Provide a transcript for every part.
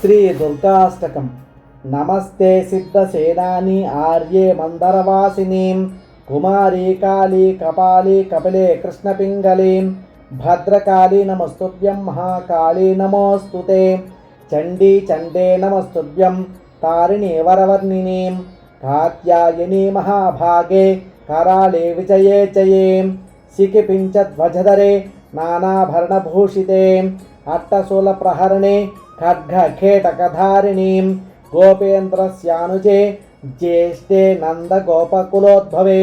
శ్రీ దుర్గాష్టకం నమస్తే సిద్ధసేనాని ఆర్యే మందరవాసినీం కుమారీ కాళీ కపాలి కపిలే కృష్ణపింగళీం భద్రకాళీ నమస్తుభ్యం మహాకాళీ నమోస్తుతే చండీ చండే నమస్తుభ్యం తారిణీ వరవర్ణినీం కాత్యాయని మహాభాగే కరాళే విజయే జయేం సికిపించ ధ్వజధరే నానాభరణభూషితే అట్టశూలప్రహరణే खड्गखेटकधारिणीं गोपेन्द्रस्यानुजे ज्येष्ठे नन्दगोपकुलोद्भवे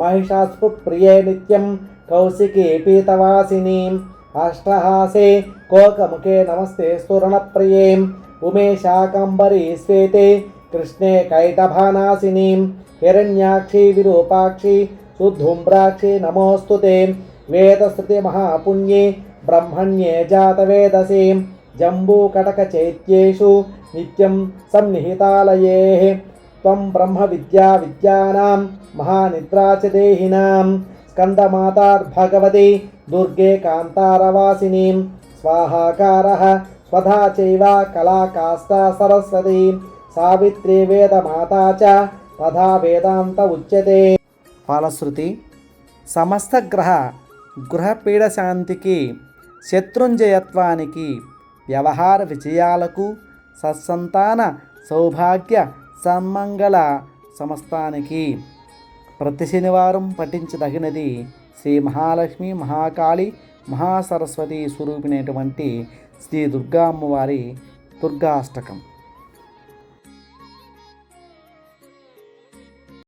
महिषास्फुप्रिये नित्यं कौशिकी पीतवासिनीम् अष्टहासे कोकमुखे नमस्ते स्तुरणप्रियें उमेशाकम्बरी श्वेते कृष्णे कैटभानासिनीं हिरण्याक्षी विरूपाक्षी शुद्धुम्राक्षी नमोऽस्तु ते वेदस्तुतिमहापुण्ये ब्रह्मण्ये जातवेदसीं जम्बूकटकचैत्येषु नित्यं सन्निहितालयेः त्वं ब्रह्मविद्याविद्यानां महानिद्रा च देहिनां स्कन्दमातार्भगवती दुर्गे कान्तारवासिनीं स्वाहाकारः स्वधा चैव कलाकाष्ठा सरस्वती సావిత్రి వేదమాత చ తథా వేదాంత ఉచ్యతే ఫలశ్రుతి సమస్త గ్రహ గృహపీడ శాంతికి శత్రుంజయత్వానికి వ్యవహార విజయాలకు సత్సంతాన సౌభాగ్య సమ్మంగళ సమస్తానికి. ప్రతి శనివారం పఠించదగినది శ్రీ మహాలక్ష్మి మహాకాళి మహాసరస్వతి స్వరూపినటువంటి శ్రీ దుర్గా అమ్మవారి దుర్గాష్టకం.